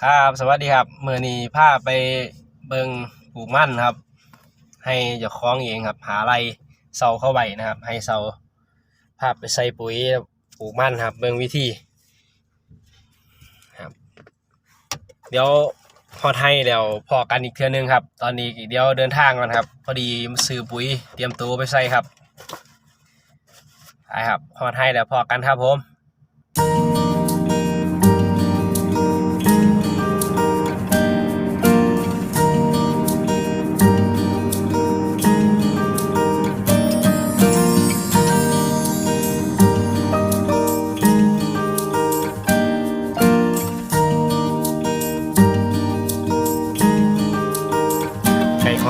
ครับสวัสดีครับเมื่อนี้พาไปเบิงปลูกมันครับ ให้เจ้าของเองครับ หาไรเสาเข้าไว้นะครับ ให้เสาพาไปใส่ปุ๋ยปลูกมันครับ เบิงวิธีครับ เดี๋ยวพอไทยแล้วพอกันอีกเทื่อนึงครับ ตอนนี้เดี๋ยวเดินทางก่อนครับ พอดีซื้อปุ๋ยเตรียมตัวไปใส่ครับไปครับพอไทยแล้วพอกันครับผม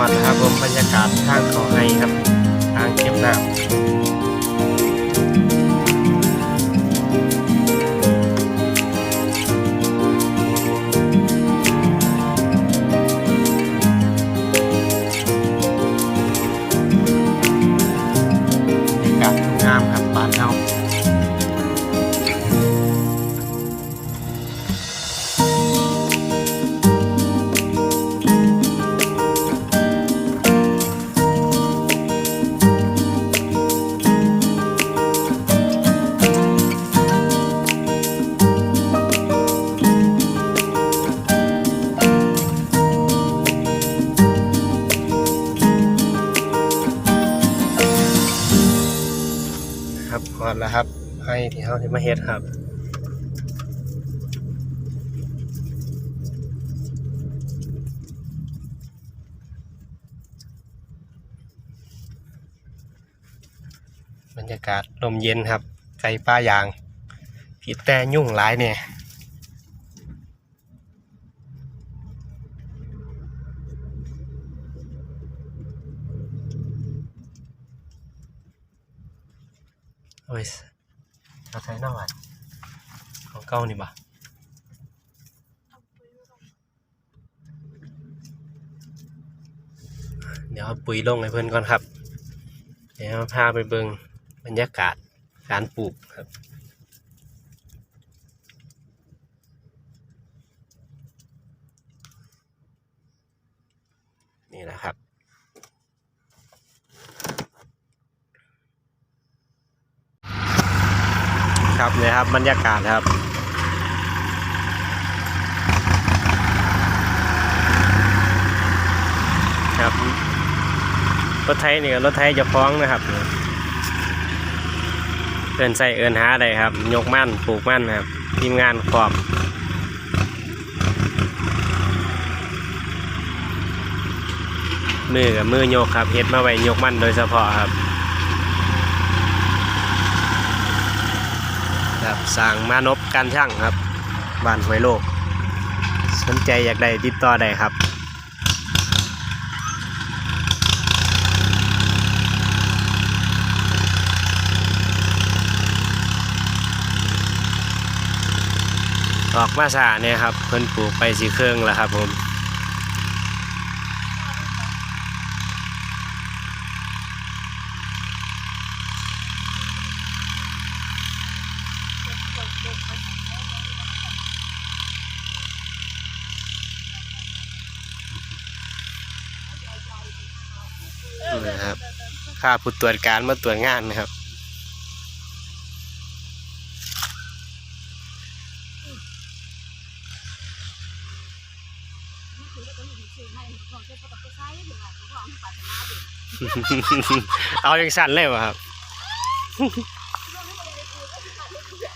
อดนะครับผมบรรยากาศทางเขาให้ครับทางเก็บน้ำ อดแล้วครับ ให้ที่เฮาที่มาเฮ็ดครับบรรยากาศลมเย็นครับ ไก่ป้ายางผีแต่ยุ่งหลายเนี่ย โอ้ยเราใช้น้ำหวานของเก่านี่บ่เดี๋ยวปุ๋ยลงให้เพื่อนก่อนครับ เดี๋ยวพาไปเบิงบรรยากาศการปลูกครับนี่แหละครับ ครับเนี่ยครับบรรยากาศครับครับรถไทยนี่ก็รถไทยจะฟ้องนะครับ เอินใส่เอินหาได้ครับ ยกมั่นปลูกมั่นครับทีมงานขอบมือกับมือโยกครับเฮ็ดมาไว้ยกมั่นโดยเฉพาะครับ ครับ สร้างมานพการช่างครับบ้านห้วยโลก สนใจอยากได้ติดต่อได้ครับออกมาสาเนี่ยครับเพิ่นปลูกไปสีเครื่องแล้วครับผม นะครับค่าผู้ตรวจการมาตรวจงานนะครับ เอาอย่างสั่นเลยวะครับ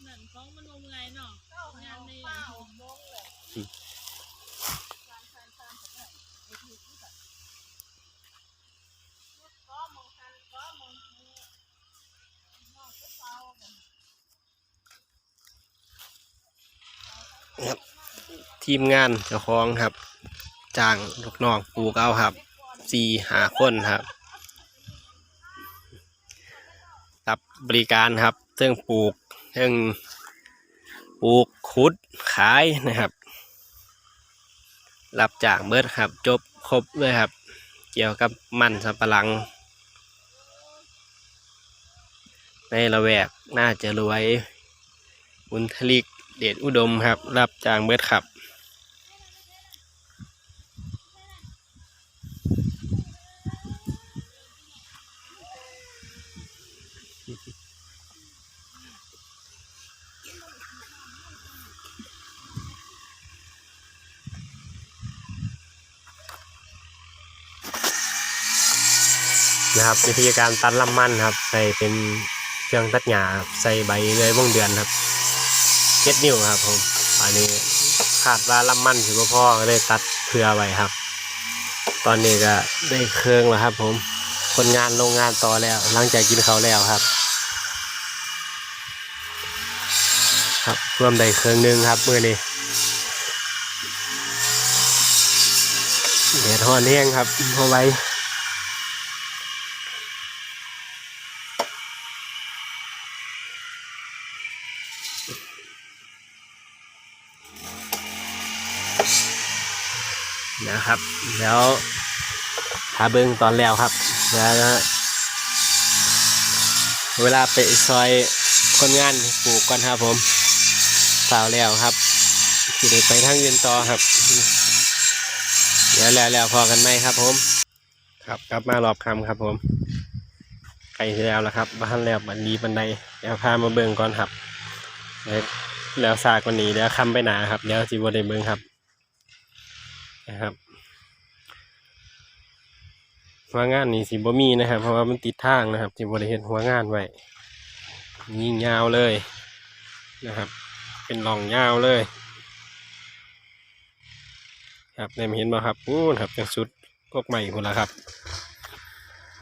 เหมือนฟ้องมันงมงายเนาะงานใน ครับ ทีมงานเจ้าของครับจ้างลูกน้องปลูกเอาครับสี่หาคนครับรับบริการครับเรื่องปลูกเรื่องปลูกขุดขายนะครับ รับจากเบิดครับ จบครบเลยครับ เกี่ยวกับมันสับปะหลัง ในละแวกน่าจะรวยบุญทลิก เดชอุดมครับ รับจางเบิดครับ นะครับวิธีการตัดลำมันครับ ใส่เป็นเครื่องตัดหญ้าใส่ใบเลยวงเดือนครับ เจ็ดนิ้วครับ ผม อันนี้คาดว่าลำมันถือว่าพ่อก็เลยตัดเผื่อไว้ครับ ตอนนี้ก็ได้เครื่องแล้วครับ ผม คนงานโรงงานต่อแล้ว หลังจากกินเขาแล้วครับ ครับรวมได้เครื่องหนึงครับมือนี้เดี๋ยวทอนแห้งครับเอาไว้ นะครับ แล้วหาเบิ้งตอนแล้วครับแล้วเวลาไปซอยคนงานปลูกก่อนครับผมสาวแล้วครับสิได้ไปทางอื่นต่อครับเดี๋ยวแล้วแล้วพอกันไหมครับผม ครับกลับมารอบคำครับผมไก่แล้วแล้วครับบ้านแล้วบันดีบันไดเดี๋ยวพามาเบิ้งก่อนครับแล้วแล้วซากวันนี้เดี๋ยวคำไปหนาครับเดี๋ยวจีบได้เบิ้งครับนะครับ หัวงานนี่สิบ่มีนะครับ เพราะว่ามันติดทางนะครับสิบ่ได้เห็นหัวงานไว้ยิงยาวเลยนะครับ เป็นหล่องยาวเลย ครับได้เห็นบ่ครับอู้ครับจังสุดพวกใหม่คนละครับ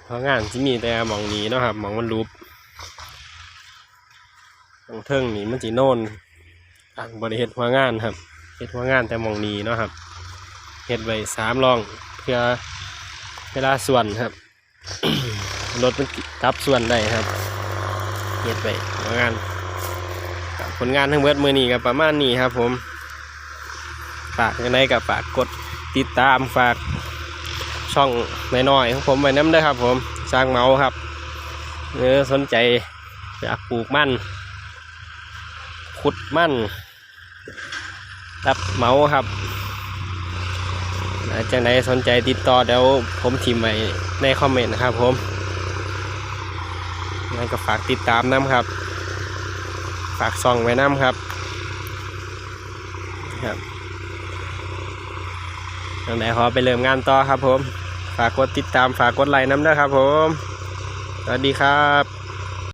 หัวงานที่มีแต่หมองนี้นะครับหมองมันรูปตรงเทิงนี่มันจีโน่นอ่างบริเฮ็ดหัวงานครับเฮ็ดหัวงานแต่หมองนี้นะครับเฮ็ดไว้สามรองเพื่อ เวลาส่วนครับ รถมันกลับส่วนได้ครับเฮ็ดไว้ทำงานผลงานทั้งเบิดมือนี้กับประมาณนี้ครับผมฝากยังไงกับฝากกดติดตามฝากช่องน้อยๆของผมไว้น้ำเด้ครับ ผมสร้างเมาครับเนือสนใจอยากปลูกมั่นขุดมั่นรับเมาครับ จังใดสนใจติดต่อเดี๋ยวผมทิมไว้ในคอมเมนต์นะครับผมงั้นก็ฝากติดตามน้ำครับ ฝากส่องไว้น้ำครับครับจังใดขอไปเริ่มงานต่อครับผม ฝากกดติดตามฝากกดไลค์น้ำด้วยครับผม สวัสดีครับ